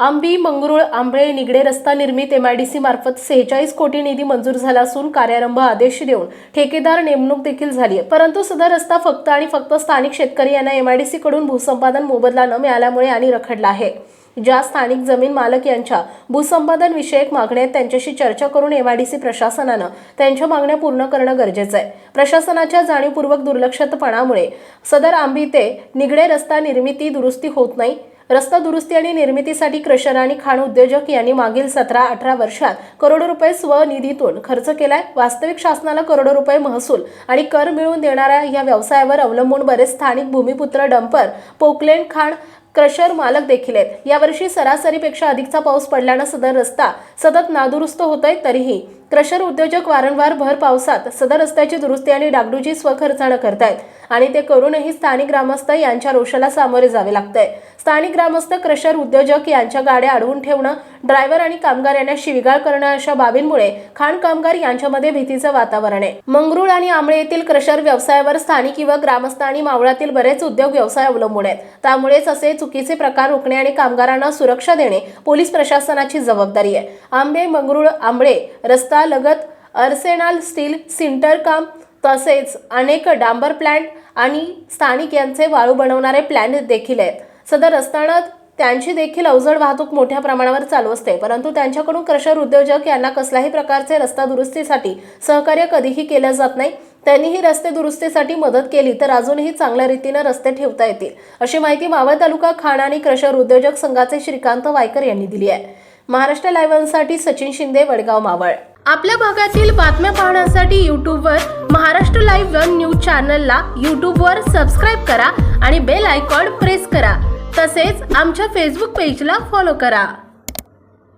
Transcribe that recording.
आंबी मंगरुळ आंबळे निगडे रस्ता निर्मित एमआयडीसी मार्फत सेहेचाळीस कोटी निधी मंजूर झाला असून कार्यारंभ आदेश देऊन ठेकेदार नेमणूक देखील झाली आहे. परंतु सदर रस्ता फक्त आणि फक्त स्थानिक शेतकरी यांना एमआयडीसी कडून भूसंपादन मोबदला न मिळाल्यामुळे आणि रखडला आहे. ज्या स्थानिक जमीन मालक यांच्या भूसंपादन विषयक मागण्या आहेत त्यांच्याशी चर्चा करून एमआयडीसी प्रशासनानं त्यांच्या मागण्या पूर्ण करणं गरजेचं आहे. प्रशासनाच्या जाणीवपूर्वक दुर्लक्षितपणामुळे सदर आंबी ते निगडे रस्ता निर्मिती दुरुस्ती होत नाही रस्ता दुरुस्ती आणि निर्मितीसाठी क्रशर आणि खाण उद्योजक यांनी मागील सतरा अठरा वर्षात करोडो रुपये स्वनिधीतून खर्च केलाय. वास्तविक शासनाला करोडो रुपये महसूल आणि कर मिळवून देणाऱ्या या व्यवसायावर अवलंबून बरेच स्थानिक भूमिपुत्र डंपर पोकलेन खाण क्रशर मालक देखील आहेत. यावर्षी सरासरीपेक्षा अधिकचा पाऊस पडल्यानं सदर रस्ता सतत नादुरुस्त होतोय तरीही क्रशर उद्योजक वारंवार भर पावसात सदर रस्त्याची दुरुस्ती आणि डागडुजी स्वखर्चानं करतायत. आणि ते करूनही स्थानिक ग्रामस्थ यांच्या रोषाला सामोरे जावे लागतंय. स्थानिक ग्रामस्थ क्रशर उद्योजक यांच्या गाड्या अडवून ठेवणं ड्रायव्हर आणि कामगार यांना शिविगाळ करणं अशा बाबींमुळे खाण कामगार यांच्यामध्ये भीतीचं वातावरण आहे. मंगरुळ आणि आंबळे येथील क्रशर व्यवसायावर स्थानिक किंवा ग्रामस्थ आणि मावळातील बरेच उद्योग व्यवसाय अवलंबून आहेत. त्यामुळेच असे चुकीचे प्रकार रोखणे आणि कामगारांना सुरक्षा देणे पोलीस प्रशासनाची जबाबदारी आहे. आंबे मंगरुळ आंबळे रस्ता लगत अर्सेनाल स्टील सिंटर काम तसेच अनेक डांबर प्लांट आणि स्थानिक यांचे वाळू बनवणारे प्लॅन देखील आहेत. सदर असताना त्यांची देखील अवजड वाहतूक मोठ्या प्रमाणावर चालू असते. परंतु त्यांच्याकडून क्रशर उद्योजक यांना कसल्याही प्रकारचे रस्ता दुरुस्तीसाठी सहकार्य कधीही केलं जात नाही. त्यांनीही रस्ते दुरुस्तीसाठी मदत केली तर अजूनही चांगल्या रीतीनं रस्ते ठेवता येतील अशी माहिती मावळ तालुका खाण आणि क्रशर उद्योजक संघाचे श्रीकांत वायकर यांनी दिली आहे. महाराष्ट्र लाईव्हसाठी सचिन शिंदे वडगाव मावळ. आपल्या भागातील बातम्या पाहण्यासाठी युट्यूबवर महाराष्ट्र चॅनलला यूट्यूबवर सबस्क्राईब करा आणि बेल आयकॉन प्रेस करा. तसेच आमच्या फेसबुक पेजला फॉलो करा.